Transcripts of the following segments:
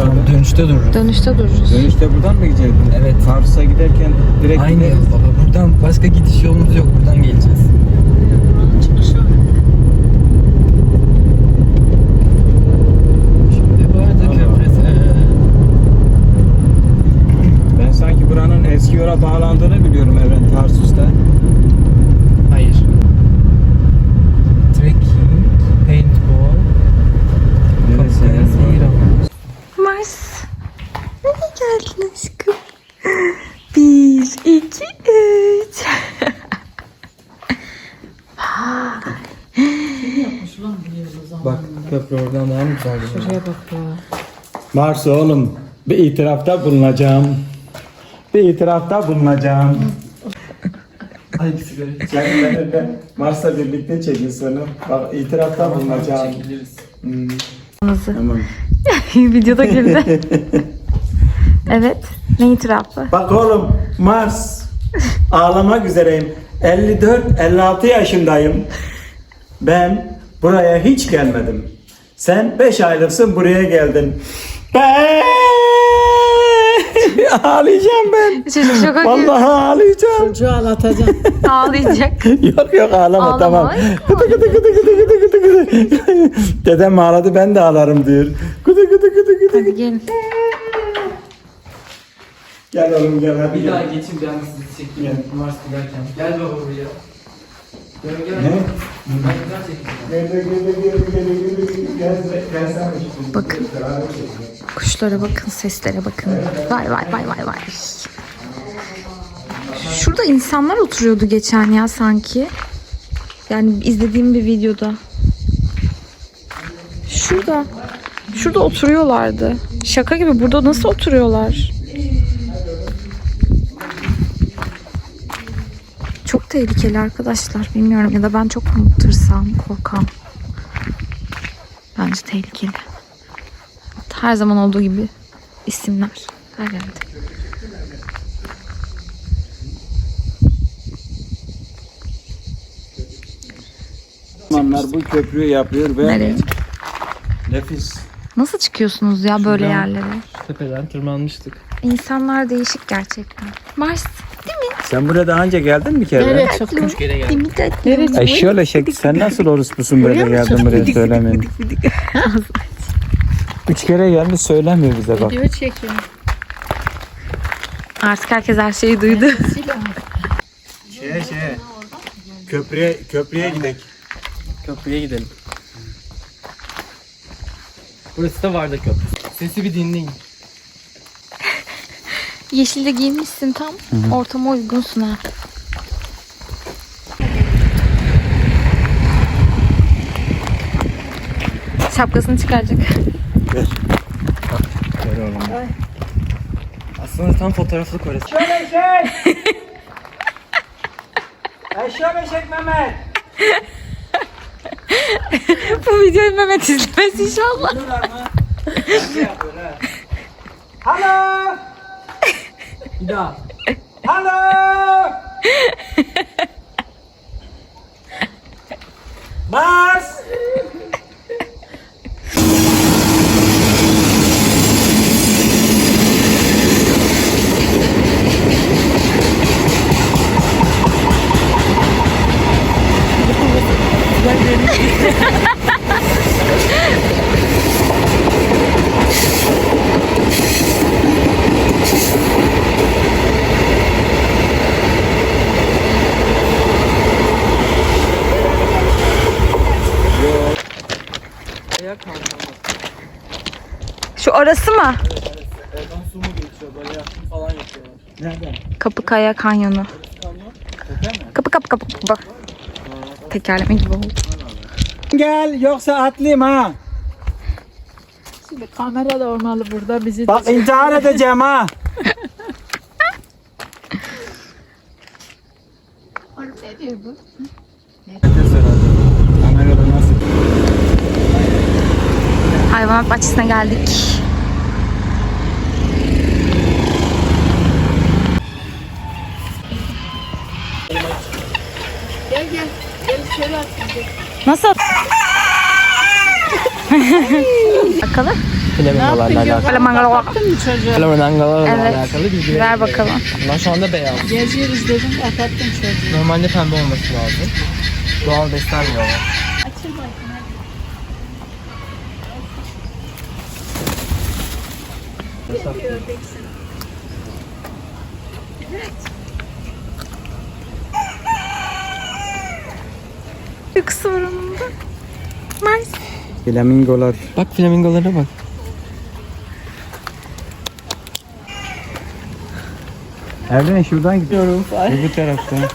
sağda. Dönüşte durur. Dönüşte dururuz. Dönüşte buradan mı gidecektin? Evet. Tarsus'a giderken direkt Aynı yol baba. Buradan başka gidiş yolumuz yok. Buradan geleceğiz. Şimdi bu arada Allah. köprüsü. Ben sanki buranın eski yola bağlandığını biliyorum Evren Tarsus'ta. Hayır. Trekking, paintball, Neresi? Kapkaya seyir alanı. Mars. Nereye geldin aşkım? Bir, iki, üç. Yapmış lan bir yıl o zaman. Bak köprü oradan daha mı güzel görünüyor? Şuraya bak ya. Mars oğlum bir itirafta bulunacağım. Bir itirafta bulunacağım. Ay bir sigara iç. Sen ben de Mars'la birlikte çekiyorsun onu. Bak itirafta bulunacağım. Çekiliriz. Hmm, Nasıl? tamam. Videoda girdi. evet. Ne itirafı? Bak oğlum Mars ağlamak üzereyim. 54-56 yaşındayım. Ben buraya hiç gelmedim. Sen 5 aylıksın buraya geldin. Ben ağlayacağım ben. Çocuk şoka girdi. Vallahi ağlayacağım. Çocuğu ağlatacağım. Ağlayacak. yok yok ağlama Ağlama, tamam. ay, Gıdı gıdı gıdı gıdı gıdı gıdı gıdı. Dedem ağladı ben de ağlarım diyor. Gıdı gıdı gıdı gıdı. Hadi gelin. Gel oğlum gel hadi Bir gel. daha geçin ben sizi çekeyim. Mars giderken. Gel baba buraya. Bakın. Kuşlara bakın, seslere bakın. Vay vay vay vay vay. Şurada insanlar oturuyordu geçen ya sanki. Yani izlediğim bir videoda. Şurada. Şurada oturuyorlardı. Şaka gibi burada nasıl oturuyorlar? Tehlikeli arkadaşlar. Bilmiyorum ya da ben çok mu tırsam, korkam. Bence tehlikeli. Her zaman olduğu gibi isimler her yerde. Zamanlar bu köprüyü yapıyor ve Nereye? nefis. Nasıl çıkıyorsunuz ya böyle Şuradan. yerlere? Şu tepeden tırmanmıştık. İnsanlar değişik gerçekten. Mars? Sen buraya daha önce geldin mi kere? Nereye çıktın? Üç kere mi tatlım? Evet. Ay şöyle şey, sen nasıl orospusun böyle geldin buraya söylemiyorsun. Üç kere geldi söylemiyor bize bak. Video çekiyorum. Artık herkes her şeyi duydu. Şeye şeye. Köprüye, köprüye gidelim. Köprüye gidelim. Burası da Varda Köprüsü. Sesi bir dinleyin. Yeşilde giyinmişsin tam. Ortama uygunsun ha. Şapkasını çıkaracak. Aslında tam fotoğraflık orası. Şöyle çek. Ay şöyle çek Mehmet. Bu videoyu Mehmet izlemez inşallah. Alo. Bir daha. Alo. Mars. Ayak kalmalı. Şu arası mı? Oradan su mu geçiyor böyle yakın falan yapıyorlar. Nereden? Kapıkaya Kanyonu. Tepe mi? Kapı kapı kapı kapı. Tekerleme gibi oldu. Gel yoksa atlayayım ha. Şimdi kamera da olmalı burada bizi. Bak intihar edeceğim ha. Ne diyor bu? hayvanat bahçesine geldik. Gel gel. Gel şöyle at. Nasıl? bakalım. Flamingolarla alakalı. Flamingolarla Flamingolarla evet. alakalı bilgiler. Şey. Ver bakalım. Bunlar şu anda beyaz. Geziyoruz dedim atattım çocuğu. Normalde pembe olması lazım. Doğal beslenmiyorlar. Açıl bakayım. Yoksa oranında. Mars. Flamingolar. Bak flamingolara bak. Evlen şuradan gidiyorum. Bu taraftan.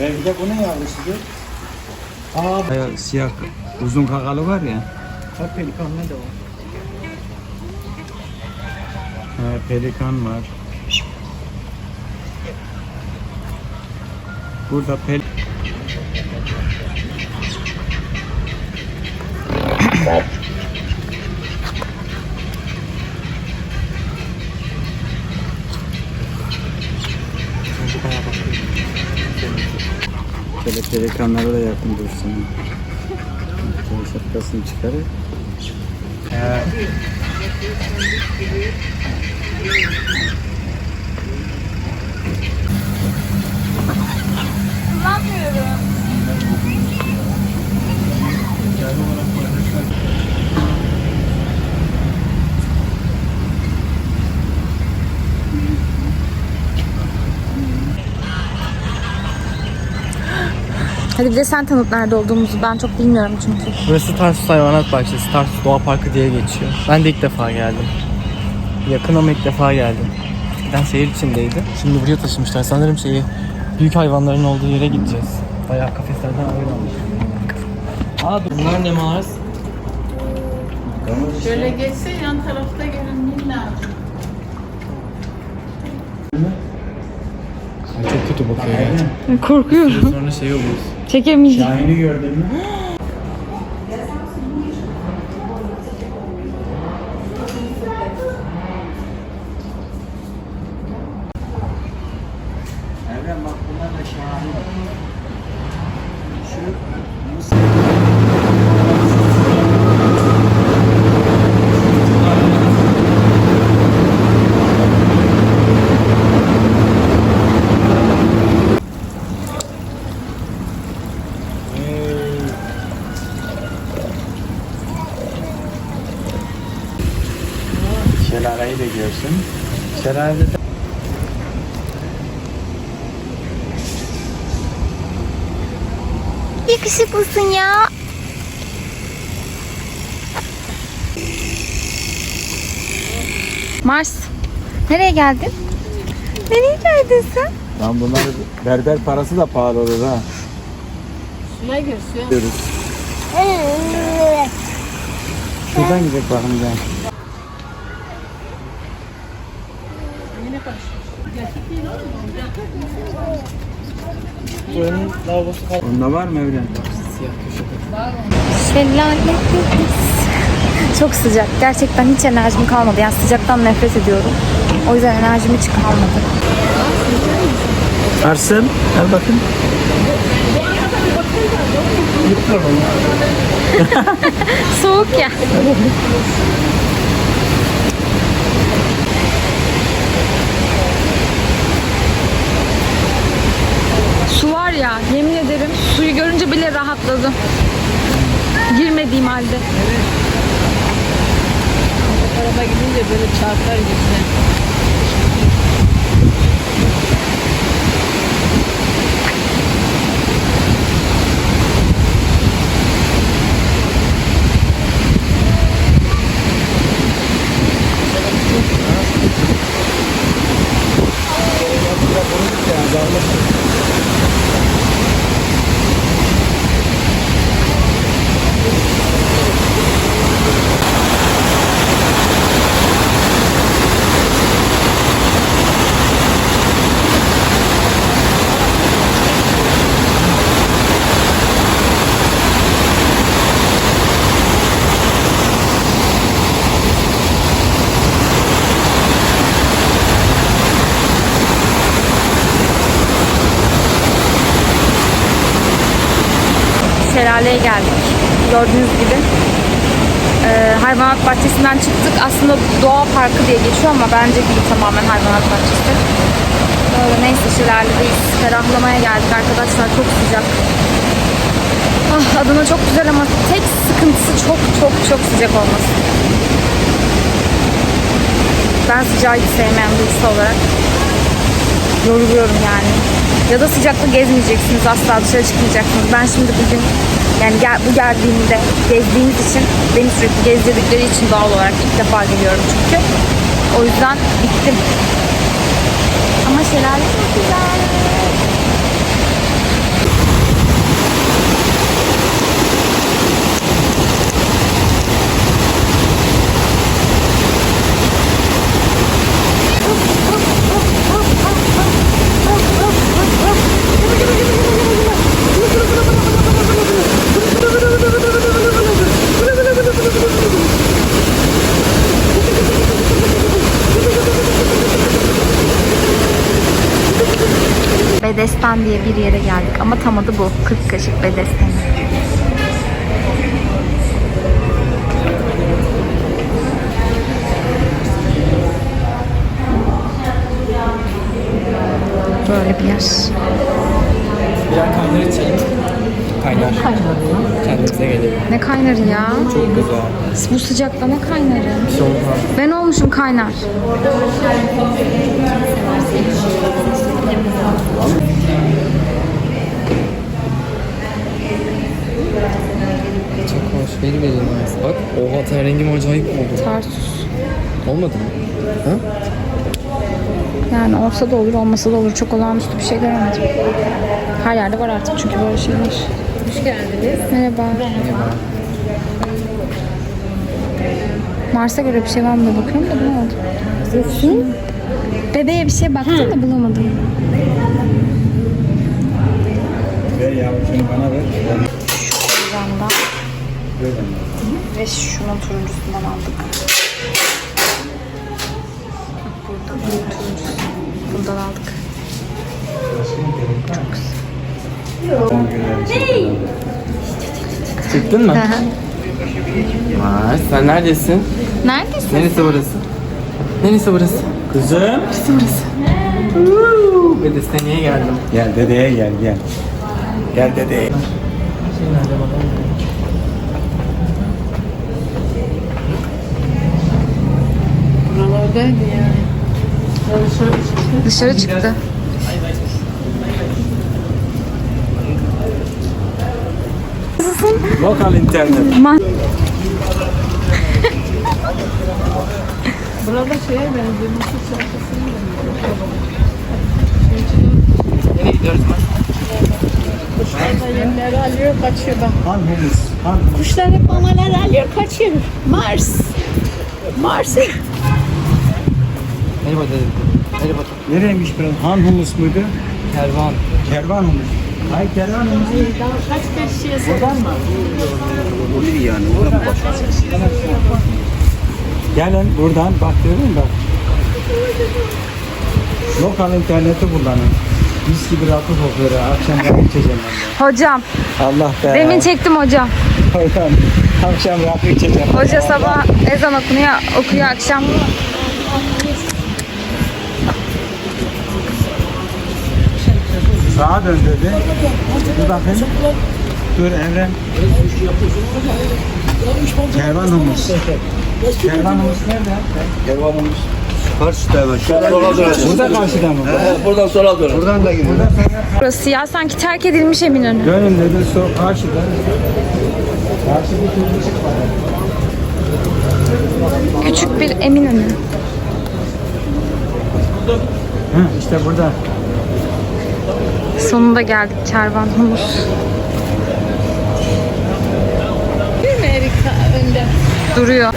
Belki de bunun yavrusudur. Aa, Bayağı siyah uzun kakalı var ya. Bak pelikan ne de var. Ha, pelikan var. Burada pel Pelikanlara da yakın dursun. Şapkasını çıkarır. Ee, Hadi bir de sen tanıt nerede olduğumuzu. Ben çok bilmiyorum çünkü. Burası Tarsus Hayvanat Bahçesi, Tarsus Doğa Parkı diye geçiyor. Ben de ilk defa geldim. Yakın ama ilk defa geldim. Eskiden şehir içindeydi. Şimdi buraya taşımışlar. Sanırım şeyi büyük hayvanların olduğu yere gideceğiz. Bayağı kafeslerden ayrılmış. Aa bunlar ne Mars? Şöyle geçse yan tarafta görünmeyin lazım. Çok kötü bakıyor. Korkuyorum. Sonra şey olur. Çekemeyeceğim. Şahin'i gördün mü? Şelalede de Yakışıklısın ya. Mars. Nereye geldin? Nereye geldin sen? Lan bunlar berber parası da pahalı olur ha. Suya gir suya. Şuradan gidelim bakalım gel. Yine başlıyor. Gerçek değil oğlum. Buranın lavabosu kaldı. Onda var mı? Siyah köşede. Şelale Çok sıcak. Gerçekten hiç enerjim kalmadı. Yani sıcaktan nefret ediyorum. O yüzden enerjim hiç kalmadı. Arsın. Al bakın. Soğuk ya. ya yemin ederim suyu görünce bile rahatladım. Girmediğim halde. Araba gidince böyle çarpar gibi. Şelaleye geldik. Gördüğünüz gibi. Ee, hayvanat bahçesinden çıktık. Aslında doğa parkı diye geçiyor ama bence değil tamamen hayvanat bahçesi. Böyle neyse şelaledeyiz. Ferahlamaya geldik arkadaşlar. Çok sıcak. Ah, Adana çok güzel ama tek sıkıntısı çok çok çok sıcak olması. Ben sıcağı hiç sevmeyen birisi olarak yoruluyorum yani. Ya da sıcakta gezmeyeceksiniz asla dışarı çıkmayacaksınız. Ben şimdi bugün yani gel, bu geldiğimde gezdiğimiz için beni sürekli gezdirdikleri için doğal olarak ilk defa geliyorum çünkü. O yüzden bittim. Ama şelale çok güzel. Bedestan diye bir yere geldik ama tam adı bu. 40 kaşık Bedestan. Böyle bir yer. Birer kaynar içelim. Kaynar. Kendimize gelelim. Ne kaynarı ya? Çok güzel. Bu sıcakta ne kaynarı? Bir şey olmaz. Ben olmuşum kaynar. Çok hoş. Very nice. Bak oha ten rengim acayip oldu. Tarsus. Olmadı mı? Ha? Yani olsa da olur, olmasa da olur. Çok olağanüstü bir şey göremedim. Her yerde var artık çünkü böyle şeyler. Hoş geldiniz. Merhaba. Mars'a göre bir şey var mı diye bakıyorum da bulamadım. Hı? Bebeğe bir şey baktım da bulamadım. Ver yavrum şunu bana ver. Ver bana. ve şunun turuncusundan aldık. Burada bunun turuncusu. Bundan aldık. Son günlerin çekimleri. Çıktın mı? Vay sen neredesin? Neredesin? Neresi burası? Neresi burası? Kızım. Neresi burası? Ve de niye geldim? Gel dedeye gel gel. Gel dedeye. Şey nerede bana? Buralardaydı yani. Dışarı çıktı. Lokal internet. Burada şeye benziyor. Mısır çarpısına benziyor. Nereye gidiyoruz? Kuşlar da yemleri alıyor kaçıyor bak. Han humus. Han humus. Kuşlar hep mamalar alıyor kaçıyor. Mars. Mars. Merhaba dedim. Merhaba. Nereymiş burası? Han humus muydu? Kervan. Kervan humus. Hayır kervan humus. Daha kaç kişiye satar mı? Gelin buradan bak görüyor musun bak. Lokal interneti kullanın. Mis gibi rakı kokuyor. Akşam içeceğim ben de. Hocam. Allah be. Demin çektim hocam. Oradan Akşam rakı içeceğim. Hoca sabah ezan okunuyor, okuyor akşam. Sağa dön dedi. Bir bakayım. Dur Evren. Kervan humus. Kervan humus nerede? Kervan olmuş. Karşıda hemen. Sola döneceğiz. Burada karşıda mı? Buradan sola dön. Buradan da gidiyor. Burası ya sanki terk edilmiş Eminönü. Dönün dedi. So karşıda. Karşıda türlü çıkmadı. Küçük bir Eminönü. Hı, işte burada. Sonunda geldik kervan humus. Değil mi Erika önde? Duruyor.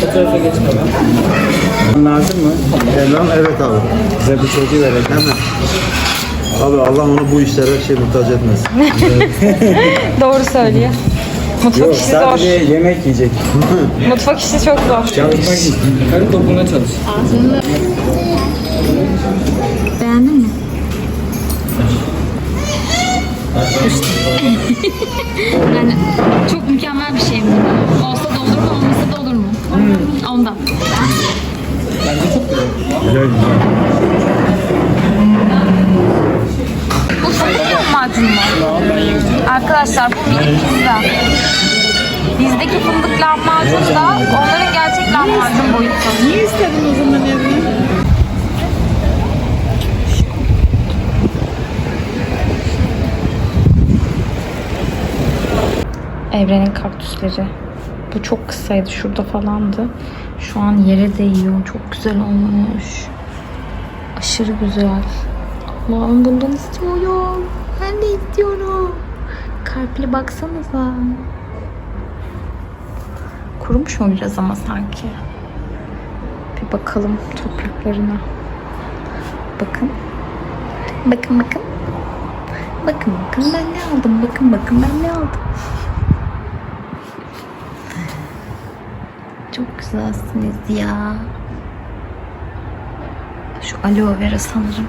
Fotoğrafa geç. Lazım mı? Elham evet abi. Bize bir çocuğu verelim. Hemen. Abi Allah onu bu işlere şey muhtaç etmesin. Doğru söylüyor. Mutfak işi zor. Sadece yemek yiyecek. Mutfak işi çok zor. Çalışmak için. Karı toplumuna çalış. Beğendin mi? yani çok mükemmel bir şey mi? Olsa da olur mu, olmasa da olur mu? Ondan. Güzel güzel. Bu senin lahmacun mu? Arkadaşlar bu minik pizza. Bizdeki fındık lahmacun da onların gerçek lahmacun boyutu. Niye istedin o zaman evini? Evrenin kaktüsleri. Bu çok kısaydı. Şurada falandı. Şu an yere değiyor. Çok güzel olmuş. Aşırı güzel. Allah'ım bundan istiyorum. Ben de istiyorum. Kalpli baksanıza. Kurumuş mu biraz ama sanki? Bir bakalım topraklarına. Bakın. Bakın bakın. Bakın bakın ben ne aldım. Bakın bakın ben ne aldım. Çok güzelsiniz ya. Şu aloe vera sanırım.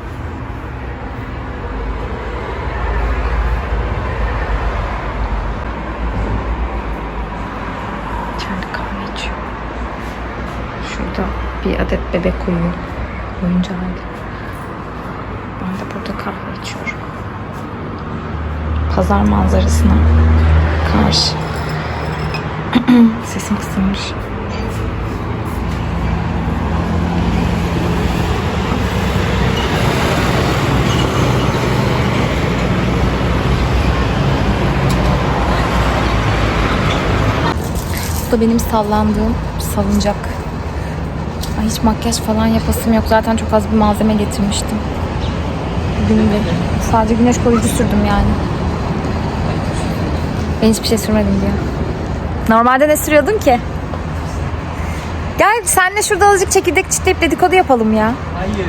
Adet bebek uyuyor. Oyuncağı. Ben de burada kahve içiyorum. Pazar manzarasına karşı. Sesim kısılmış. Bu da benim sallandığım salıncak. Hiç makyaj falan yapasım yok. Zaten çok az bir malzeme getirmiştim. Bugün de sadece güneş koruyucu sürdüm yani. Ben hiçbir şey sürmedim diyor. Normalde ne sürüyordun ki? Gel senle şurada azıcık çekirdek çitleyip dedikodu yapalım ya. Hayır.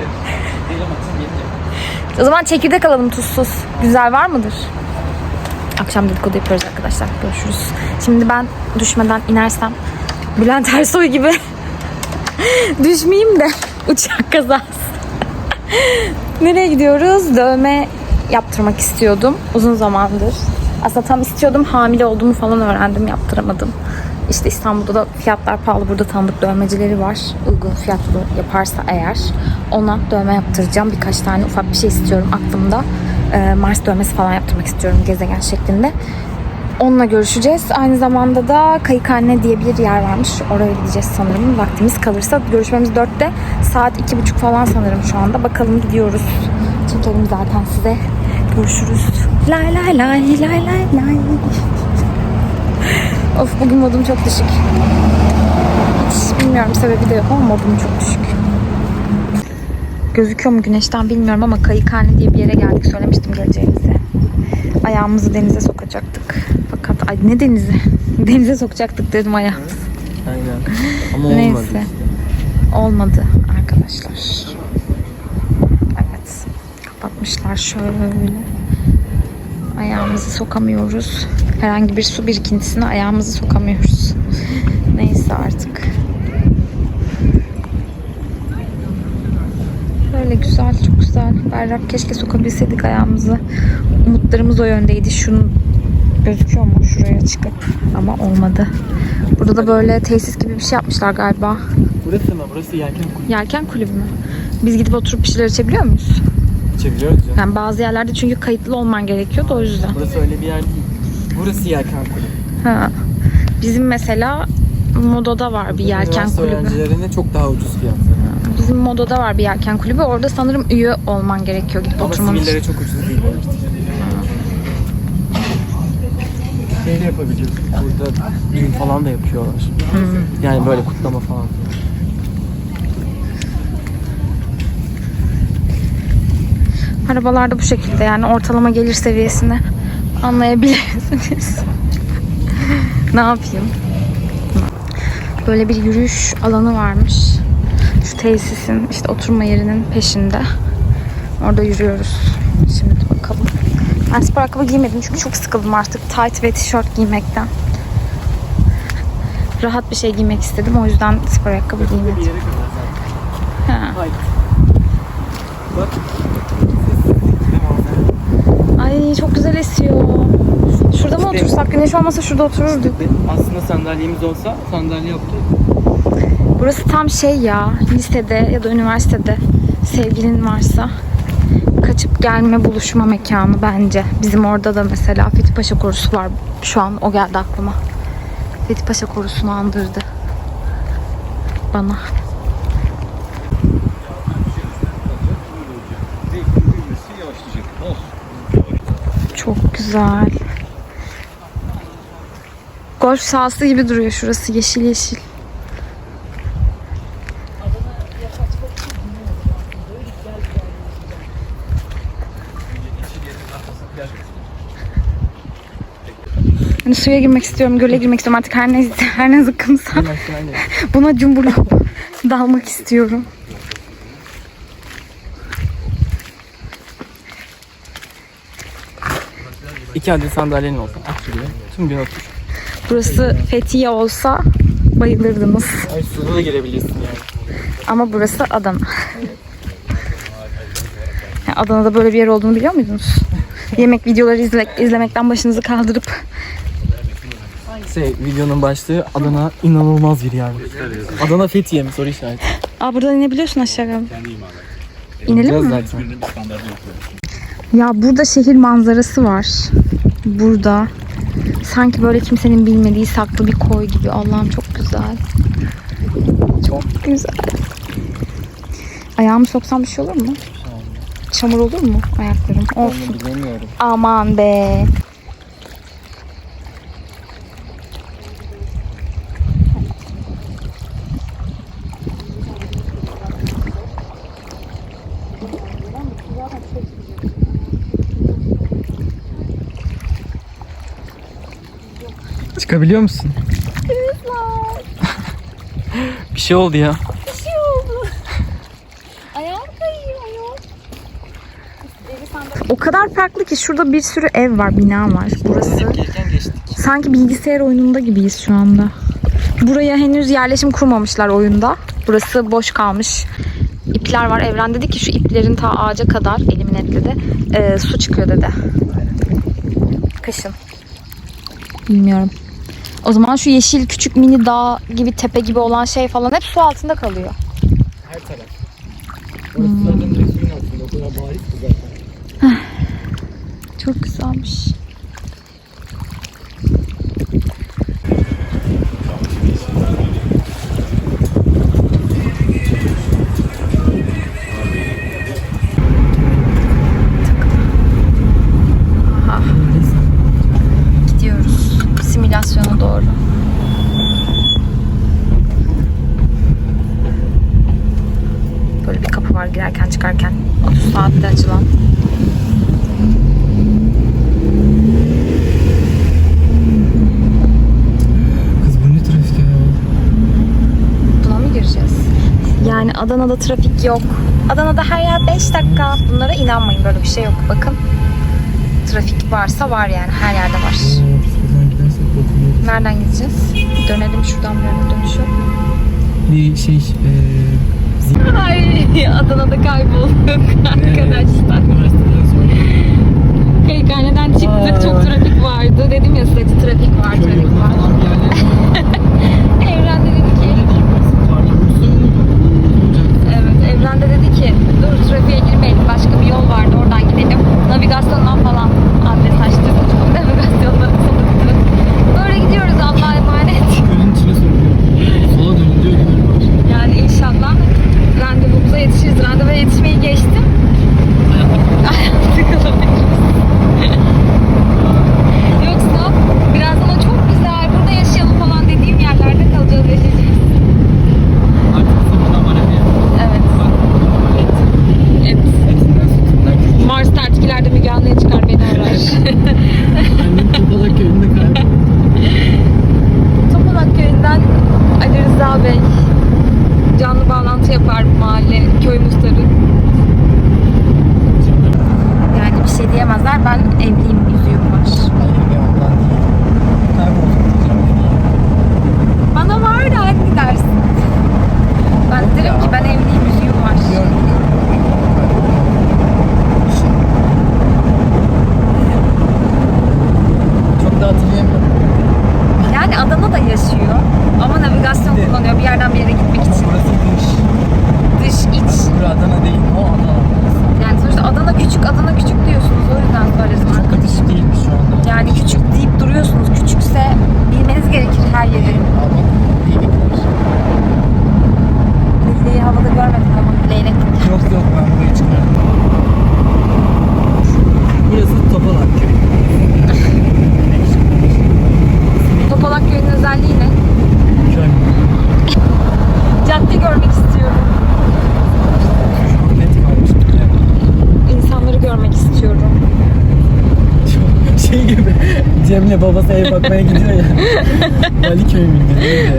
O zaman çekirdek alalım tuzsuz. Güzel var mıdır? Akşam dedikodu yapıyoruz arkadaşlar. Görüşürüz. Şimdi ben düşmeden inersem Bülent Ersoy gibi düşmeyeyim de uçak kazası. Nereye gidiyoruz? Dövme yaptırmak istiyordum uzun zamandır. Aslında tam istiyordum hamile olduğumu falan öğrendim yaptıramadım. İşte İstanbul'da da fiyatlar pahalı. Burada tanıdık dövmecileri var. Uygun fiyatlı yaparsa eğer ona dövme yaptıracağım. Birkaç tane ufak bir şey istiyorum aklımda. Ee, Mars dövmesi falan yaptırmak istiyorum gezegen şeklinde. Onunla görüşeceğiz. Aynı zamanda da Kayıkhane diye bir yer varmış. Oraya gideceğiz sanırım. Vaktimiz kalırsa. Görüşmemiz 4'te. Saat 2.30 falan sanırım şu anda. Bakalım gidiyoruz. Çekelim zaten size. Görüşürüz. Lay lay lay lay lay lay. Of bugün modum çok düşük. Hiç bilmiyorum sebebi de yok ama modum çok düşük. Gözüküyor mu güneşten bilmiyorum ama Kayıkhane diye bir yere geldik. Söylemiştim geleceğimizi. Ayağımızı denize sokacaktık. Ay ne denize? Denize sokacaktık dedim ayağımızı. Aynen. Ama olmadı. Neyse. Olmadı arkadaşlar. Evet. Kapatmışlar şöyle. Ayağımızı sokamıyoruz. Herhangi bir su birikintisine ayağımızı sokamıyoruz. Neyse artık. Böyle güzel, çok güzel. Berrak keşke sokabilseydik ayağımızı. Umutlarımız o yöndeydi. Şunun gözüküyor mu şuraya çıkıp ama olmadı. Burada da böyle tesis gibi bir şey yapmışlar galiba. Burası mı? Burası yelken kulübü. Yelken kulübü mü? Biz gidip oturup bir şeyler içebiliyor muyuz? Çeviriyoruz ya. Yani bazı yerlerde çünkü kayıtlı olman gerekiyor da o yüzden. Burası öyle bir yer değil. Burası yelken kulübü. Ha. Bizim mesela Moda'da var bir yelken kulübü. öğrencilerine çok daha ucuz fiyatlar. Bizim Moda'da var bir yelken kulübü. Orada sanırım üye olman gerekiyor gidip Ama oturman için. sivillere çok ucuz değil. Şey de yapabiliyoruz. Burada düğün falan da yapıyorlar. Yani böyle kutlama falan. Arabalarda bu şekilde yani ortalama gelir seviyesini anlayabilirsiniz. ne yapayım? Böyle bir yürüyüş alanı varmış. Şu tesisin işte oturma yerinin peşinde. Orada yürüyoruz. Şimdi. Ben spor ayakkabı giymedim çünkü çok sıkıldım artık tight ve tişört giymekten. rahat bir şey giymek istedim. O yüzden spor ayakkabı Bir giymedim. Ha. Ay çok güzel esiyor. Şurada mı otursak? Güneş olmasa şurada otururduk. Aslında sandalyemiz olsa sandalye yoktu. Burası tam şey ya. Lisede ya da üniversitede sevgilin varsa kaçıp gelme buluşma mekanı bence. Bizim orada da mesela Fethi Paşa korusu var. Şu an o geldi aklıma. Fethi Paşa korusunu andırdı. Bana. Çok güzel. Golf sahası gibi duruyor şurası yeşil yeşil. Hani suya girmek istiyorum, göle girmek istiyorum. Artık her ne her ne zıkkımsa buna cumburlop dalmak istiyorum. İki adet sandalyenin olsa aç şuraya. Tüm gün otur. Burası Fethiye olsa bayılırdınız. Ay suda da girebilirsin yani. Ama burası Adana. Yani Adana'da böyle bir yer olduğunu biliyor muydunuz? Yemek videoları izle, izlemekten başınızı kaldırıp Şey videonun başlığı Adana inanılmaz bir yer. Adana Fethiye mi soru işareti. Aa buradan inebiliyorsun aşağıya. İnelim mi? zaten. Ya burada şehir manzarası var. Burada. Sanki böyle kimsenin bilmediği saklı bir koy gibi. Allah'ım çok güzel. Çok güzel. Ayağımı soksam bir şey olur mu? Çamur olur mu ayaklarım? Olsun. Aman be. Çıkabiliyor musun? bir şey oldu ya. O kadar farklı ki şurada bir sürü ev var, bina var. Burası. Sanki bilgisayar oyununda gibiyiz şu anda. Buraya henüz yerleşim kurmamışlar oyunda. Burası boş kalmış. İpler var. Evren dedi ki şu iplerin ta ağaca kadar elimin etledi. e, su çıkıyor dedi. Kışın. Bilmiyorum. O zaman şu yeşil küçük mini dağ gibi tepe gibi olan şey falan hep su altında kalıyor. Her taraf. Orası zaten direkt suyun altında. O kadar bariz ki zaten. Çok güzelmiş. Aha. Gidiyoruz simülasyona doğru. Böyle bir kapı var girerken çıkarken 30 saatte açılan. Kız bu ne trafik ya? Buna mı gireceğiz? Yani Adana'da trafik yok. Adana'da her yer 5 dakika. Bunlara inanmayın böyle bir şey yok. Bakın trafik varsa var yani her yerde var. Nereden gideceğiz? Dönelim şuradan böyle dönüş yok. Bir şey eee Ay Adana'da kaybolduk arkadaşlar. Kayıkhaneden çıktık çok trafik vardı. Dedim ya size trafik var trafik babası ev bakmaya gidiyor ya. Valiköy müydü? Neydi?